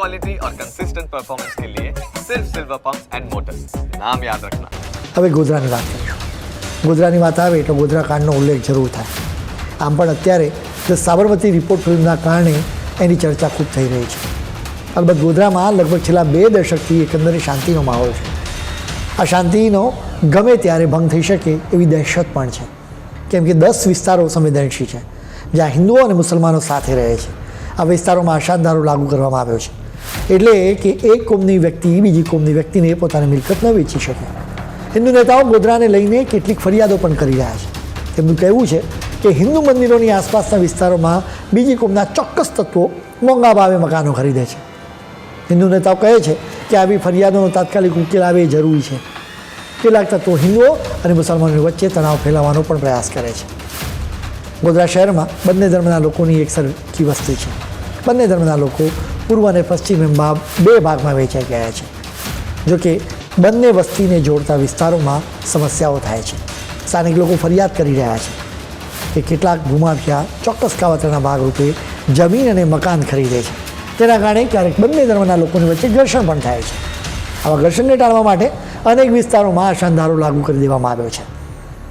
Quality और consistent performance के लिए सिर्फ सिल्वर पंप्स एंड मोटर्स नाम याद रखना હવે ગોધરાની વાત કરીશું ગોધરાની વાત આવે એટલે ગોધરા કાંડનો ઉલ્લેખ જરૂર થાય આમ પણ અત્યારે ધ સાબરમતી રિપોર્ટ ફિલ્મના કારણે એની ચર્ચા ખૂબ થઈ રહી છે અલબત્ત ગોધરામાં લગભગ છેલ્લા બે દશકથી એકંદરે શાંતિનો માહોલ છે આ શાંતિનો ગમે ત્યારે ભંગ થઈ શકે એવી દહેશત પણ છે કેમ કે દસ વિસ્તારો સંવેદનશીલ છે જ્યાં હિન્દુઓ અને મુસલમાનો સાથે રહે છે આ વિસ્તારોમાં અશાંતધારો લાગુ કરવામાં આવ્યો છે એટલે કે એક કોમની વ્યક્તિ, બીજી કોમની વ્યક્તિને પોતાની મિલકત ન વેચી શકે. હિન્દુ નેતાઓ ગોધરાને લઈને કેટલીક ફરિયાદો પણ કરી રહ્યા છે. તેમનું કહેવું છે કે હિન્દુ મંદિરોની આસપાસના વિસ્તારોમાં બીજી કોમના ચોક્કસ તત્વો મોંઘા ભાવે મકાનો ખરીદે છે. હિન્દુ નેતાઓ કહે છે કે આવી ફરિયાદોનો તાત્કાલિક ઉકેલ આવે જરૂરી છે. કેટલાક તત્વો હિન્દુઓ અને મુસલમાનો વચ્ચે તણાવ ફેલાવવાનો પણ પ્રયાસ કરે છે. ગોધરા શહેરમાં બંને ધર્મના લોકોની એક સરખી વસ્તી છે. બંને ધર્મના લોકો પૂર્વ અને પશ્ચિમ એમ બે ભાગમાં વહેંચાઈ ગયા છે જોકે બંને વસ્તીને જોડતા વિસ્તારોમાં સમસ્યાઓ થાય છે. સ્થાનિક લોકો ફરિયાદ કરી રહ્યા છે કે કેટલાક ભૂમાફિયા ચોક્કસ કાવતરાના ભાગરૂપે જમીન અને મકાન ખરીદે છે. તેના કારણે ક્યારેક બંને ધર્મના લોકોની વચ્ચે ઘર્ષણ પણ થાય છે. આવા ઘર્ષણને ટાળવા માટે અનેક વિસ્તારોમાં શાનદારો લાગુ કરી દેવામાં આવ્યો છે.